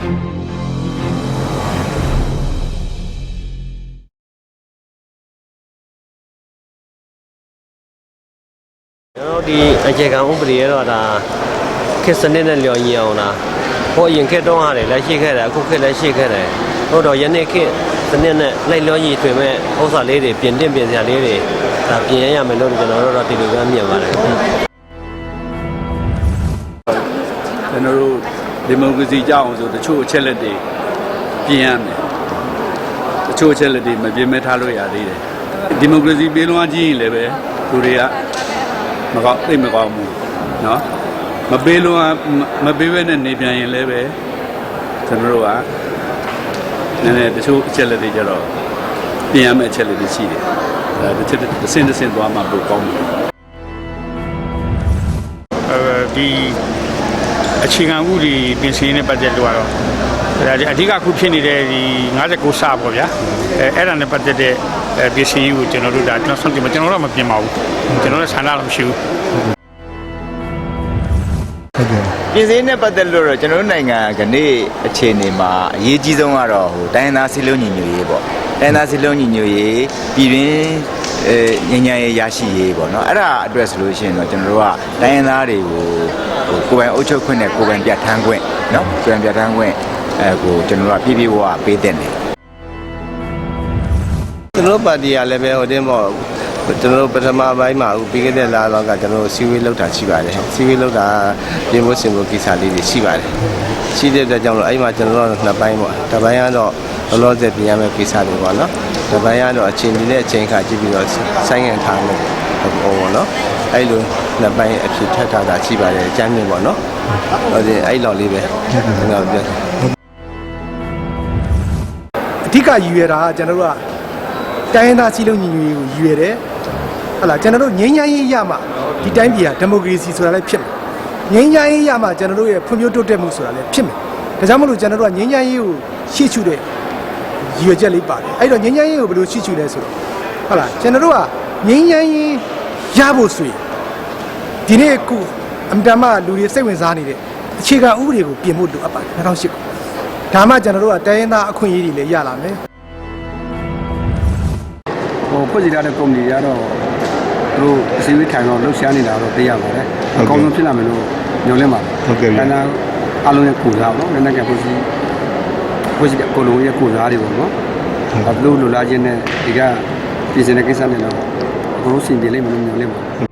ကျွန်တော်တို့ဒီအခြေခံဥပဒေရတော့ဒါခေတ်စနစ်နဲ့လျော်ညီအောင်လားဟိုအရင်ခေတ်တုန်းကလည်းလက်ရှိခဲ့တယ်အခုခေတ်လည်းရှိခဲ့တယ်ဟုတ်တော့ယနေ့ခေတ်စနစ်နဲ့လိုက်လျော်ညီထွင်မဲ့ဥစ္စာလေးတွေပြင်တင်ပြင်စရာလေးတွေဒါပြင်ရရမယ်လို့ကျွန်တော်တို့တော့ဒီလိုပဲမြင်ပါတယ်ကျွန်တော်တို့ ဒီမိုကရေစီကြောက်အောင်ဆိုတချို့အချက်လက်တွေပြင်ရမယ်တချို့အချက်လက်တွေမပြင်မဲထားလို့ရသေးတယ်ဒီမိုကရေစီပြေးလွှားကြည့်ရင်လည်းပဲလူတွေကမကောင်းသိပ်မကောင်းဘူးเนาะမပေးလွှားမမပေးဘဲနဲ့နေပြန်ရင်လည်းပဲကျွန်တော်တို့ကနည်းနည်းတချို့အချက်လက်တွေကြတော့ပြင်ရမယ့်အချက်လက်တွေရှိတယ်အဲတစ်ချက်တစ်စင်းတစ်စင်းသွားမှပိုကောင်းတယ် အဲဒီ အခြေခံဥပဒေပြင်ဆင်ရေးနဲ့ပတ်သက်လို့ကတော့ဒါဒီအဓိကအခုဖြစ်နေတဲ့ဒီ59စပေါ့ဗျာအဲအဲ့ဒါနဲ့ပတ်သက်တဲ့အဲပြင်ဆင်ရေးကိုကျွန်တော်တို့ဒါကျွန်တော်ဆုံးတင်ကျွန်တော်တို့ကမပြင်ပါဘူးကျွန်တော်တို့ဆန္ဒလည်းမရှိဘူးပြင်စည်းနဲ့ပတ်သက်လို့တော့ကျွန်တော်တို့နိုင်ငံကနေ့အခြေအနေမှာအရေးကြီးဆုံးကတော့ဟိုတိုင်းရင်းသားစီလုံးညီညွတ်ရေးပေါ့တိုင်းရင်းသားစီလုံးညီညွတ်ရေးပြည်တွင်း အဲညဉ့်ညံ့ရေးရရှိရေးပေါ့နော်အဲ့ဒါအတွက်ဆိုလို့ရှိရင်တော့ကျွန်တော်တို့ကတိုင်းရင်းသားတွေကိုဟိုကိုယ်ပိုင်အုပ်ချုပ်ခွင့်နဲ့ကိုယ်ပိုင်ပြဋ္ဌာန်းခွင့်နော်ကိုယ်ပိုင်ပြဋ္ဌာန်းခွင့်အဲကိုကျွန်တော်တို့ကပြည့်ပြည့်ဝဝပေးတဲ့တယ်ကျွန်တော်တို့ပါတီကလည်းပဲဟိုတင်းပေါ့ကျွန်တော်တို့ပထမပိုင်းမှာပြီးခဲ့တဲ့လလောက်ကကျွန်တော်တို့စီဝေးလောက်တာရှိပါတယ်စီဝေးလောက်တာပြင်ဖို့စင်ဖို့ကိစ္စလေးတွေရှိပါတယ် ရှိတဲ့အတွက်ကြောင့်လို့အဲ့မှာကျွန်တော်တို့နှစ်ပိုင်းပေါ့တစ်ပိုင်းကတော့လောလောဆယ်ပြင်ရမယ့်ကိစ္စတွေပေါ့နော်တစ်ပိုင်းကတော့အချိန်ကြီးနဲ့အချိန်ခါကြည့်ပြီးတော့ဆိုင်းငံ့ထားမယ်ဟိုပေါ့နော်အဲ့လိုနှစ်ပိုင်းအဖြစ်ထပ်ထားတာရှိပါတယ်အကျမ်းမြင်ပေါ့နော်ဟုတ်တယ်အဲ့လောက်လေးပဲကျွန်တော်ပြောအဓိကရည်ရွယ်တာကကျွန်တော်တို့ကတိုင်းရင်းသားစည်းလုံးညီညွတ်ရေးကိုရည်ရွယ်တယ်ဟတ်လာကျွန်တော်တို့ငြိမ်းချမ်းရေးရမှဒီတိုင်းပြည်ကဒီမိုကရေစီဆိုတာလည်းဖြစ်မယ် ငြိမ်းချမ်းရေးရမှကျွန်တော်တို့ရဲ့ဖွံ့ဖြိုးတိုးတက်မှုဆိုတာလည်းဖြစ်မယ်ဒါကြောင့်မလို့ကျွန်တော်တို့ကငြိမ်းချမ်းရေးကိုရှေ့ရှုတဲ့ရည်ရွယ်ချက်လေးပါတယ်အဲ့တော့ငြိမ်းချမ်းရေးကိုဘယ်လိုရှေ့ရှုလဲဆိုတော့ဟုတ်လားကျွန်တော်တို့ကငြိမ်းချမ်းရေးရဖို့ဆိုရင်ဒီနေ့အခုအမြဲတမ်းလူတွေစိတ်ဝင်စားနေတဲ့အခြေခံဥပဒေကိုပြင်ဖို့လိုအပ်ပါတယ်2008ခုဒါမှကျွန်တော်တို့ကတိုင်းရင်းသားအခွင့်အရေးတွေလည်းရလာမယ်ဟိုဖွဲ့စည်းထားတဲ့ကုမ္ပဏီတွေကတော့ သူတို့အစည်းအဝေးထိုင်တော့လှုပ်ရှားနေတာတော့သိရပါတယ်အကောင်းဆုံးဖြစ်လာမယ်လို့ညွှန်လင့်ပါတယ်ဟုတ်ကဲ့ဗျာဒါနာအလုံးရဲ့ကိုစားပေါ့နော်နိုင်ငံဖွဲ့စည်းဖွဲ့စည်းတဲ့အကုန်လုံးရဲ့ကိုစားတွေပေါ့နော်အဘလို့လိုလားခြင်းနဲ့ဒီကပြည်စင်တဲ့ကိစ္စနဲ့တော့အကုန်လုံးစင်ပြေလိမ့်မယ်လို့ညွှန်လင့်ပါတယ်